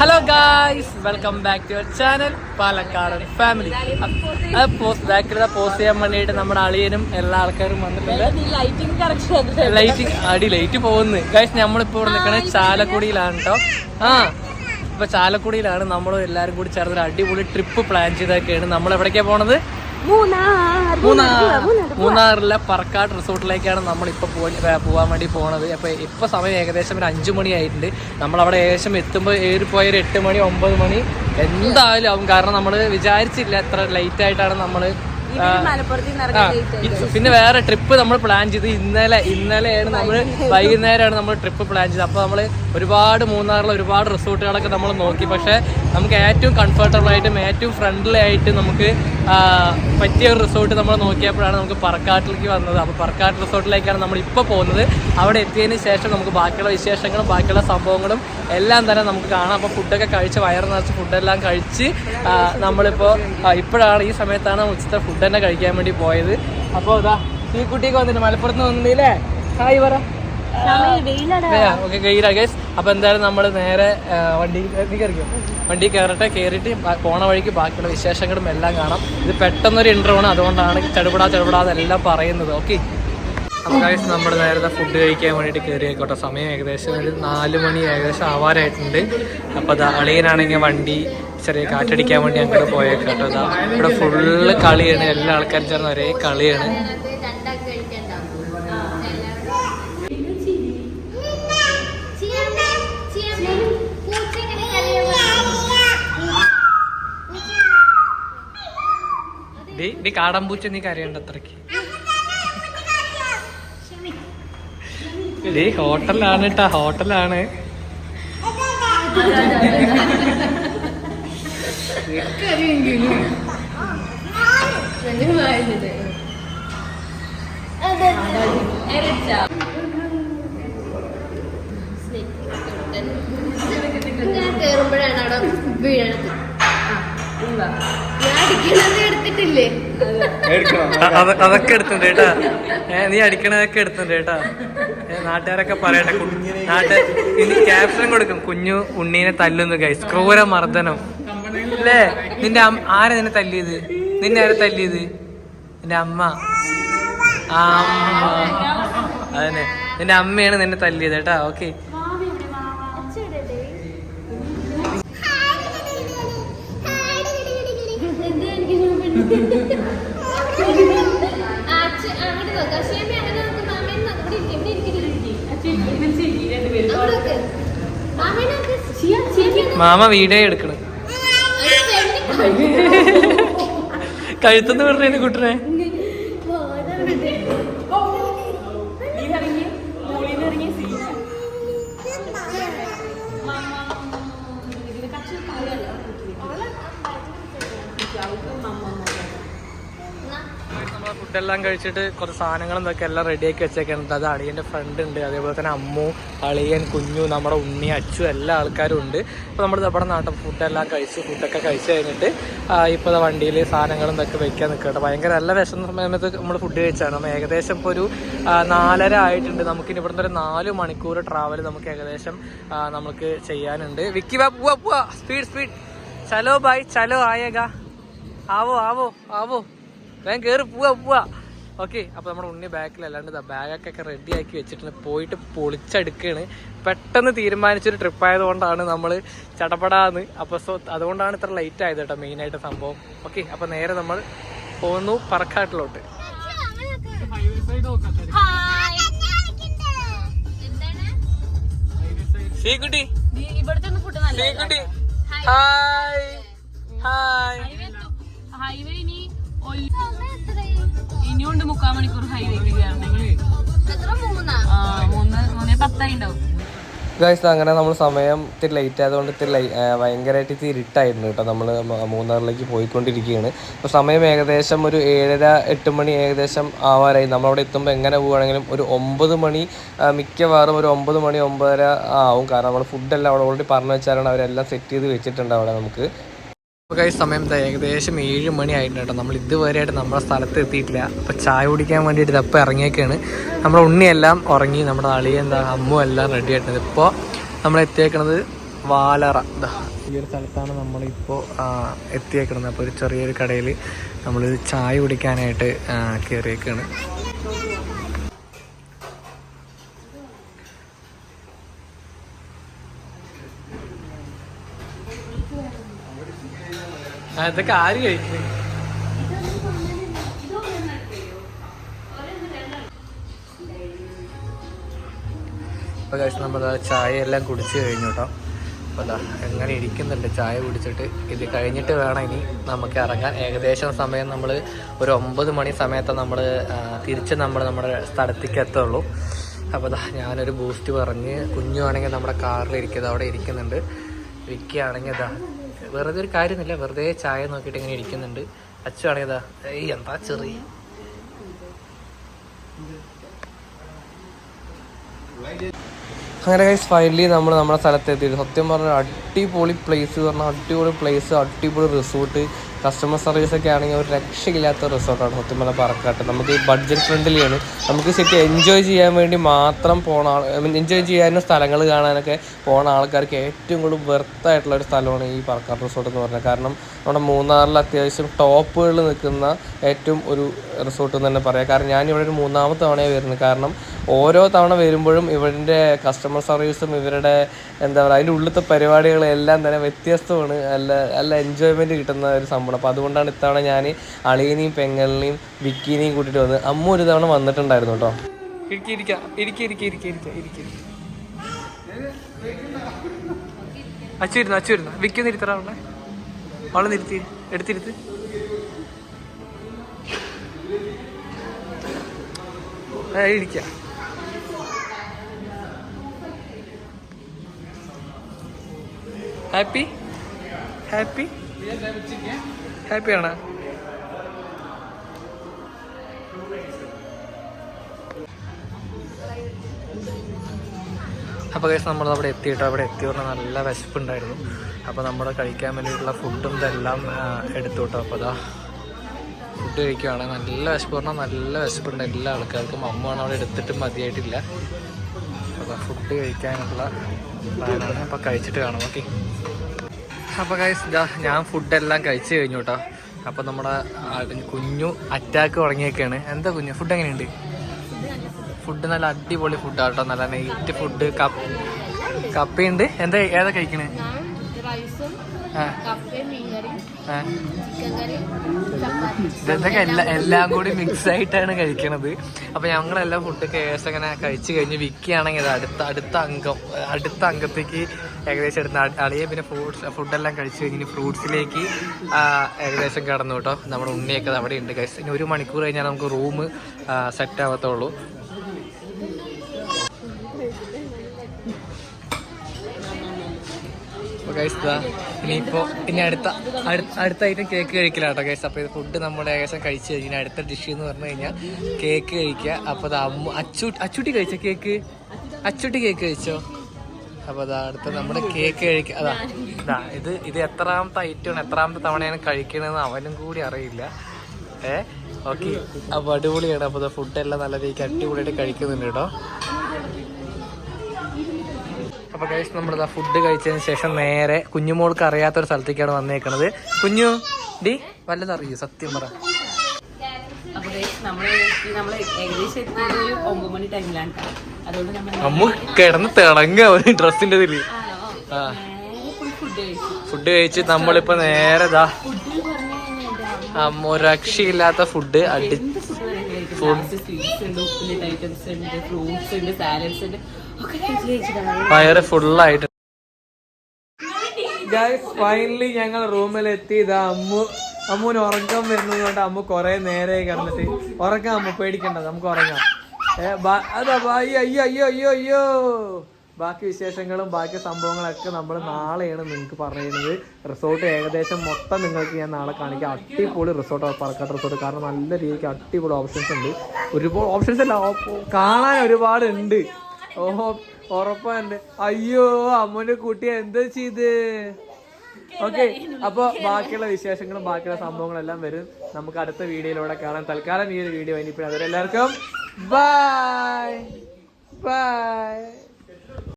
Hello guys welcome back to your channel Palakkadan family അത് post ബാക്കിൽ post ചെയ്യാൻ വേണ്ടിയിട്ട് നമ്മുടെ അളിയനും എല്ലാ ആൾക്കാരും വന്നിട്ടുണ്ട്. ലൈറ്റിംഗ് അടി ലൈറ്റ് പോകുന്നു. ഗായ്സ് നമ്മളിപ്പോ ഇവിടെ നിൽക്കണേ ചാലക്കുടിയിലാണ് കേട്ടോ ആ ഇപ്പൊ ചാലക്കുടിയിലാണ് നമ്മളും എല്ലാരും കൂടി ചേർന്ന് ഒരു അടിപൊളി ട്രിപ്പ് പ്ലാൻ ചെയ്തൊക്കെയാണ് നമ്മൾ എവിടേക്കാണ് പോണത്? മൂന്നാറിലെ പറക്കാട് റിസോർട്ടിലേക്കാണ് നമ്മൾ ഇപ്പൊ പോകാൻ വേണ്ടി പോണത്. അപ്പൊ ഇപ്പൊ സമയം ഏകദേശം ഒരു അഞ്ചു മണി ആയിട്ടുണ്ട് നമ്മൾ അവിടെ ഏകദേശം എത്തുമ്പോൾ ഏറിപ്പോയ ഒരു എട്ട് മണി ഒമ്പത് മണി. എന്തായാലും ആവും. കാരണം നമ്മൾ വിചാരിച്ചില്ല എത്ര ലേറ്റ് ആയിട്ടാണ് നമ്മൾ പിന്നെ വേറെ ട്രിപ്പ് നമ്മൾ പ്ലാൻ ചെയ്ത് ഇന്നലെ ഇന്നലെയാണ് നമ്മൾ വൈകുന്നേരമാണ് നമ്മൾ ട്രിപ്പ് പ്ലാൻ ചെയ്തത്. അപ്പോൾ നമ്മൾ ഒരുപാട് മൂന്നാറിലെ ഒരുപാട് റിസോർട്ടുകളൊക്കെ നമ്മൾ നോക്കി. പക്ഷേ നമുക്ക് ഏറ്റവും കംഫർട്ടബിൾ ആയിട്ടും ഏറ്റവും ഫ്രണ്ട്ലി ആയിട്ട് നമുക്ക് പറ്റിയ ഒരു റിസോർട്ട് നമ്മൾ നോക്കിയപ്പോഴാണ് നമുക്ക് പറക്കാട്ടിലേക്ക് വന്നത്. അപ്പോൾ പറക്കാട്ട് റിസോർട്ടിലേക്കാണ് നമ്മൾ ഇപ്പോൾ പോകുന്നത്. അവിടെ എത്തിയതിന് ശേഷം നമുക്ക് ബാക്കിയുള്ള വിശേഷങ്ങളും ബാക്കിയുള്ള സംഭവങ്ങളും എല്ലാം തന്നെ നമുക്ക് കാണാം. അപ്പോൾ ഫുഡൊക്കെ കഴിച്ച് വയറ് നിറച്ച് ഫുഡെല്ലാം കഴിച്ച് നമ്മളിപ്പോൾ ഇപ്പോഴാണ് ഈ സമയത്താണ് ഉച്ചത്തെ ഫുഡ് തന്നെ കഴിക്കാൻ വേണ്ടി പോയത്. അപ്പോൾ ഇതാ ഈ കുട്ടിക്ക് വന്നിട്ട് മലപ്പുറത്ത് വന്നില്ലേ ഹായ് പറ. ഓക്കെ ഗൈസ് അപ്പോൾ എന്തായാലും നമ്മൾ നേരെ വണ്ടി കയറിക്കും വണ്ടി കയറട്ടെ കയറിയിട്ട് പോണ വഴിക്ക് ബാക്കിയുള്ള വിശേഷങ്ങളും എല്ലാം കാണാം. ഇത് പെട്ടെന്നൊരു ഇന്റർവ്യൂ ആണ്. അതുകൊണ്ടാണ് ചടുപടാ ചടുപടാ എല്ലാം പറയുന്നത്. ഓക്കെ. അപ്പോൾ ഗൈസ് നമ്മൾ നേരത്തെ ഫുഡ് കഴിക്കാൻ വേണ്ടിയിട്ട് കയറി ആയിക്കോട്ടെ സമയം ഏകദേശം ഒരു നാല് മണി ഏകദേശം ആവാറായിട്ടുണ്ട്. അപ്പോൾ അത് അളിയനാണെങ്കിൽ വണ്ടി ചെറിയ കാറ്റടിക്കാൻ വേണ്ടി അങ്ങോട്ട് പോയേക്കാട്ടോ അതാ ഇവിടെ ഫുള്ള് കളിയാണ്. എല്ലാ ആൾക്കാരും ചേർന്ന് ഒരേ കളിയാണ്. ഡി കാടമ്പൂച്ച നീ കരയണ്ട അത്രയ്ക്ക് ഡി ഹോട്ടലാണ് കേട്ടാ ഹോട്ടലാണ്. അവിടെ വീഴണത്. അടിക്കണത് എടുത്തിട്ടില്ലേ? അതൊക്കെ എടുത്തുണ്ട് കേട്ടാ. നീ അടിക്കണതൊക്കെ എടുത്തുണ്ട് കേട്ടാ. നാട്ടുകാരൊക്കെ പറയട്ടെ നാട്ടുകാർ ഇനി ക്യാപ്ഷൻ കൊടുക്കും. കുഞ്ഞു ഉണ്ണീനെ തല്ലുന്നു ഗൈസ് ക്രൂര മർദ്ദനം അല്ലേ? നിന്റെ ആരാ നിന്നെ തല്ലിയത്? നിന്നെ ആരാ തല്ലിയത്? നിന്റെ അമ്മ. അതന്നെ. നിന്റെ അമ്മയാണ് നിന്നെ തല്ലിയത് കേട്ടാ. ഓക്കെ. മാമ വീടേ എടുക്കണം. കഴുത്തുനിന്ന് വിടണേന് കുട്ടനെ. ഫുഡെല്ലാം കഴിച്ചിട്ട് കുറച്ച് സാധനങ്ങളും ഇതൊക്കെ എല്ലാം റെഡിയാക്കി വെച്ചേക്കുന്നുണ്ട് അത് അളിയന്റെ ഫ്രണ്ട് ഉണ്ട്. അതേപോലെ തന്നെ അമ്മു അളിയൻ കുഞ്ഞു നമ്മുടെ ഉണ്ണി അച്ചു എല്ലാ ആൾക്കാരും ഉണ്ട്. അപ്പോൾ നമ്മൾ നമ്മുടെ നാട്ടിൽ ഫുഡെല്ലാം കഴിച്ച് ഫുഡൊക്കെ കഴിച്ച് കഴിഞ്ഞിട്ട് ഇപ്പോൾ വണ്ടിയിൽ സാധനങ്ങളും ഇതൊക്കെ വെക്കാൻ നിൽക്കട്ടെ ഭയങ്കര നല്ല വിഷം സമയത്ത് നമ്മൾ ഫുഡ് കഴിച്ചാണ്. നമ്മൾ ഏകദേശം ഇപ്പോൾ ഒരു നാലര ആയിട്ടുണ്ട്. നമുക്കിനി ഇവിടുന്ന് ഒരു നാല് മണിക്കൂർ ട്രാവൽ നമുക്ക് ഏകദേശം നമുക്ക് ചെയ്യാനുണ്ട്. വിക്കി വാ പൂവാ പൂവാ സ്പീഡ് സ്പീഡ് ചലോ ബായ് ചലോ ആയേഗാ. ആവോ ആവോ ആവോ. വേഗം കയറി പോവാ പോവാ. ഓക്കെ അപ്പോൾ നമ്മുടെ ഉണ്ണി ബാക്കിൽ അല്ലാണ്ട് ബാഗൊക്കെ റെഡി ആക്കി വെച്ചിട്ടുണ്ട്. പോയിട്ട് പൊളിച്ചെടുക്കുകയാണ് പെട്ടെന്ന് തീരുമാനിച്ചൊരു ട്രിപ്പ് ആയതുകൊണ്ടാണ് നമ്മൾ ചടപടാന്ന്. അപ്പോൾ സോ അതുകൊണ്ടാണ് ഇത്ര ലൈറ്റ് ആയത് കേട്ടോ മെയിനായിട്ട് സംഭവം. ഓക്കെ അപ്പോൾ നേരെ നമ്മൾ പോന്നു പറക്കാട്ടിലോട്ട്. Sreekutty. Sreekutty. Hi hi highway ഇനി ഒൽ- ഇനിയുണ്ട് മുക്കാൽ മണിക്കൂർ ഹൈവേക്ക് കയറണമെങ്കിൽ ഗൈസ് അങ്ങനെ നമ്മൾ സമയം ഇത്തിരി ലേറ്റ് ആയതുകൊണ്ട് ഇത്തിരി ലൈ- ഭയങ്കരമായിട്ട് ഇത്തിരി ഇരുട്ടായിരുന്നു കേട്ടോ. നമ്മൾ മൂന്നാറിലേക്ക് പോയിക്കൊണ്ടിരിക്കുകയാണ്. അപ്പോൾ സമയം ഏകദേശം ഒരു ഏഴര എട്ട് മണി ഏകദേശം ആവാറായി. നമ്മളവിടെ എത്തുമ്പോൾ എങ്ങനെ പോവുകയാണെങ്കിലും ഒരു ഒമ്പത് മണി മിക്കവാറും ഒരു ഒമ്പത് മണി ഒമ്പതര ആവും. കാരണം നമ്മൾ ഫുഡെല്ലാം അവിടെ ഓൾറെഡി പറഞ്ഞു വെച്ചാലാണ് അവരെല്ലാം സെറ്റ് ചെയ്ത് വെച്ചിട്ടുണ്ട് അവിടെ നമുക്ക്. ഈ സമയം ഏകദേശം ഏഴ് മണി ആയിട്ടുണ്ട് കേട്ടോ നമ്മൾ ഇതുവരെയായിട്ട് നമ്മുടെ സ്ഥലത്ത് എത്തിയിട്ടില്ല. അപ്പോൾ ചായ കുടിക്കാൻ വേണ്ടിയിട്ട് ഇതപ്പോൾ ഇറങ്ങിയൊക്കെയാണ് നമ്മുടെ ഉണ്ണിയെല്ലാം ഉറങ്ങി നമ്മുടെ അളിയും എന്താ അമ്മു എല്ലാം റെഡി ആയിട്ടുണ്ട്. ഇപ്പോൾ നമ്മൾ എത്തിയേക്കണത് വാലറ. ഈ ഒരു സ്ഥലത്താണ് നമ്മളിപ്പോൾ എത്തിയേക്കുന്നത് അപ്പോൾ ഒരു ചെറിയൊരു കടയിൽ നമ്മൾ ചായ കുടിക്കാനായിട്ട് കയറിയേക്കാണ് ആ, ഇതൊക്കെ ആര് കഴിക്കുന്നു അപ്പോൾ കഴിച്ച് നമ്മൾ ചായ എല്ലാം കുടിച്ച് കഴിഞ്ഞു കേട്ടോ അപ്പോൾ അതാ എങ്ങനെ ഇരിക്കുന്നുണ്ട് ചായ കുടിച്ചിട്ട്? ഇത് കഴിഞ്ഞിട്ട് വേണം ഇനി നമുക്ക് ഇറങ്ങാൻ. ഏകദേശം സമയം നമ്മൾ ഒരു ഒമ്പത് മണി സമയത്ത് നമ്മൾ തിരിച്ച് നമ്മൾ നമ്മുടെ സ്ഥലത്തേക്ക് എത്തുള്ളൂ. അപ്പോൾ അതാ ഞാനൊരു ബൂസ്റ്റ് പറഞ്ഞ് കുഞ്ഞു ആണെങ്കിൽ നമ്മുടെ കാറിൽ ഇരിക്കുന്നത് അവിടെ ഇരിക്കുന്നുണ്ട്. വിൽക്കുകയാണെങ്കിൽ ഇതാ വെറുതെ ഒരു കാര്യമൊന്നുമില്ല. വെറുതെ ചായ നോക്കിയിട്ട് ഇങ്ങനെ ഇരിക്കുന്നുണ്ട്. അച്ഛനാണെങ്കിൽ ഇതാ ഏയ് എന്താ ചെറിയ അങ്ങനെ ഗൈസ് ഫൈനലി നമ്മൾ നമ്മുടെ സ്ഥലത്ത് എത്തിയിരുന്നു സത്യം പറഞ്ഞാൽ അടിപൊളി പ്ലേസ് പറഞ്ഞാൽ അടിപൊളി പ്ലേസ് അടിപൊളി റിസോർട്ട് കസ്റ്റമർ സർവീസ് ഒക്കെ ആണെങ്കിൽ ഒരു രക്ഷയില്ലാത്ത റിസോർട്ടാണ് സത്യമല പറക്കാട്ട്. നമുക്ക് ഈ ബഡ്ജറ്റ് ഫ്രണ്ട്ലിയാണ് നമുക്ക് ശരിക്കും എൻജോയ് ചെയ്യാൻ വേണ്ടി മാത്രം പോണ ആൾ എൻജോയ് ചെയ്യാനും സ്ഥലങ്ങൾ കാണാനൊക്കെ പോണ ആൾക്കാർക്ക് ഏറ്റവും കൂടുതൽ വെർത്തായിട്ടുള്ള ഒരു സ്ഥലമാണ് ഈ പറക്കാട്ട് റിസോർട്ട് എന്ന് പറഞ്ഞാൽ. കാരണം നമ്മുടെ മൂന്നാറിൽ അത്യാവശ്യം ടോപ്പുകളിൽ നിൽക്കുന്ന ഏറ്റവും ഒരു റിസോർട്ട് എന്ന് തന്നെ പറയാം. കാരണം ഞാൻ ഇവിടെ ഒരു മൂന്നാമത്തെ തവണയാണ് വരുന്നത്. കാരണം ഓരോ തവണ വരുമ്പോഴും ഇവരുടെ കസ്റ്റമർ സർവീസും ഇവരുടെ എന്താ പറയുക അതിന്റെ ഉള്ളിലത്തെ പരിപാടികളെല്ലാം തന്നെ വ്യത്യസ്തമാണ്. നല്ല നല്ല എൻജോയ്മെന്റ് കിട്ടുന്ന ഒരു സംഭവം അപ്പോൾ അതുകൊണ്ടാണ് ഇത്തവണ ഞാൻ അളിയനെയും പെങ്ങളിനെയും വിക്കിനെയും കൂട്ടിയിട്ട് വന്നത്. അമ്മ ഒരു തവണ വന്നിട്ടുണ്ടായിരുന്നു കേട്ടോ. അച്ചുരുന്നു അച്ചുരുന്നു വിക്കി നിർത്തറാവണേ അവളെ. നിർത്തി എടുത്തിരുത്ത്. ഇരിക്ക. ഹാപ്പി ഹാപ്പി ഹാപ്പിയാണോ അപ്പോൾ കേസ് നമ്മൾ അവിടെ എത്തിയിട്ട്? അവിടെ എത്തി പറഞ്ഞാൽ നല്ല വിശപ്പുണ്ടായിരുന്നു. അപ്പോൾ നമ്മൾ കഴിക്കാൻ വേണ്ടിയിട്ടുള്ള ഫുഡും ഇതെല്ലാം ആ, എടുത്തു കേട്ടോ അപ്പോൾ അതാ ഫുഡ് കഴിക്കുകയാണ് നല്ല വിശപ്പ് പറഞ്ഞാൽ നല്ല വിശപ്പുണ്ട്. എല്ലാ ആൾക്കാർക്കും അമ്മയാണ് അവിടെ എടുത്തിട്ട് മതിയായിട്ടില്ല. അപ്പോൾ ഫുഡ് കഴിക്കാനുള്ള പ്ലാനാണ് അപ്പോൾ കഴിച്ചിട്ട് കാണാം. ഓക്കെ അപ്പോൾ ഗൈസ് ഇതാ ഞാൻ ഫുഡെല്ലാം കഴിച്ചു കഴിഞ്ഞു കേട്ടോ അപ്പോൾ നമ്മുടെ കുഞ്ഞു അറ്റാക്ക് തുടങ്ങിയൊക്കെയാണ് എന്താ കുഞ്ഞു? ഫുഡ് എങ്ങനെയുണ്ട്? ഫുഡ് നല്ല അടിപൊളി ഫുഡാണ് കേട്ടോ നല്ല നൈറ്റ് ഫുഡ് കപ്പ് കപ്പയുണ്ട്. എന്താ ഏതാ കഴിക്കണേ? ഇതൊക്കെ എല്ലാ എല്ലാം കൂടി മിക്സ് ആയിട്ടാണ് കഴിക്കണത്. അപ്പൊ ഞങ്ങളെല്ലാം ഫുഡ് കേസ് അങ്ങനെ കഴിച്ചു കഴിഞ്ഞ് വിൽക്കുകയാണെങ്കിൽ അടുത്ത അടുത്ത അംഗം അടുത്ത അംഗത്തേക്ക് ഏകദേശം എടുത്ത അളിയെ പിന്നെ ഫ്രൂട്ട്സ് ഫുഡെല്ലാം കഴിച്ചു കഴിഞ്ഞ് ഫ്രൂട്ട്സിലേക്ക് ഏകദേശം കടന്നു കേട്ടോ. നമ്മുടെ ഉണ്ണിയൊക്കെ അവിടെ ഉണ്ട് കഴിച്ച് ഇനി ഒരു മണിക്കൂർ കഴിഞ്ഞാൽ നമുക്ക് റൂം സെറ്റ് ആവത്തുള്ളൂ. അപ്പോൾ ഇതാ ഇനിയിപ്പോൾ ഇനി അടുത്ത അടുത്ത ഐറ്റം കേക്ക് കഴിക്കലാട്ടോ ഗൈസ് അപ്പോൾ ഇത് ഫുഡ് നമ്മൾ ഏകദേശം കഴിച്ച് കഴിഞ്ഞാൽ അടുത്ത ഡിഷ് എന്ന് പറഞ്ഞു കഴിഞ്ഞാൽ കേക്ക് കഴിക്കുക. അപ്പോൾ അത് അമ്മ അച്ചു അച്ചുട്ടി കഴിച്ച കേക്ക് അച്ചുട്ടി കേക്ക് കഴിച്ചോ? അപ്പോൾ അതാ അടുത്ത നമ്മുടെ കേക്ക് കഴിക്കുക അതാ ഇതാ ഇത് ഇത് എത്രാമത്തെ ഐറ്റമാണ് എത്രാമത്തെ തവണയാണ് കഴിക്കണമെന്ന് അവനും കൂടി അറിയില്ല. ഏ? ഓക്കെ. അപ്പോൾ അടിപൊളിയാണ്. അപ്പോൾ ഫുഡെല്ലാം നല്ല രീതിക്ക് അടിപൊളിയായിട്ട് കഴിക്കുന്നുണ്ട് കേട്ടോ. അപ്പൊ കഴിച്ച് നമ്മളിതാ ഫുഡ് കഴിച്ചതിന് ശേഷം നേരെ കുഞ്ഞുമോൾക്ക് അറിയാത്ത ഒരു സ്ഥലത്തേക്കാണ് വന്നേക്കണത്. കുഞ്ഞു ഡി വല്ലതും അറിയൂ സത്യം പറ. അമ്മ കിടന്ന് തിളങ്ങ ഒരു ഡ്രസ്സിന്റെ ഇതിൽ. ആ ഫുഡ് കഴിച്ചു. ഫുഡ് നമ്മളിപ്പോ നേരെ ഇതാ ഫുഡ് ഒരു രക്ഷയില്ലാത്ത ഫുഡ് അടി സ്വീറ്റ്സ് വയറ് ഫുള്ളായിട്ട് ഫൈനലി ഞങ്ങൾ റൂമിൽ എത്തി ഇതാ അമ്മു. അമ്മുവിന് ഉറക്കം വരുന്നതുകൊണ്ട് അമ്മ അമ്മു കുറെ നേരെ കിടന്നിട്ട്. ഉറക്കം അമ്മ പേടിക്കണ്ട നമുക്ക് ഉറങ്ങാം. ബാ- അതാ ബായി അയ്യോ അയ്യോ അയ്യോ അയ്യോ ബാക്കി വിശേഷങ്ങളും ബാക്കി സംഭവങ്ങളൊക്കെ നമ്മൾ നാളെയാണ് നിങ്ങൾക്ക് പറയുന്നത്. റിസോർട്ട് ഏകദേശം മൊത്തം നിങ്ങൾക്ക് ഞാൻ നാളെ കാണിക്കാം. അടിപൊളി റിസോർട്ട് പറക്കാട്ട് റിസോർട്ട്. കാരണം നല്ല രീതിക്ക് അടിപൊളി ഓപ്ഷൻസ് ഉണ്ട്. ഒരുപാട് ഓപ്ഷൻസ് അല്ല കാണാൻ ഒരുപാട് ഉണ്ട് ഓഹോ ഉറപ്പുണ്ട് അയ്യോ അമ്മന്റെ കുട്ടി എന്താ ചെയ്ത്? ഓക്കെ അപ്പൊ ബാക്കിയുള്ള വിശേഷങ്ങളും ബാക്കിയുള്ള സംഭവങ്ങളും എല്ലാം വരും. നമുക്ക് അടുത്ത വീഡിയോയിലൂടെ കാണാം. തൽക്കാലം ഈ ഒരു വീഡിയോ അതിനിപ്പോൾ അവരെല്ലാവർക്കും ബൈ ബൈ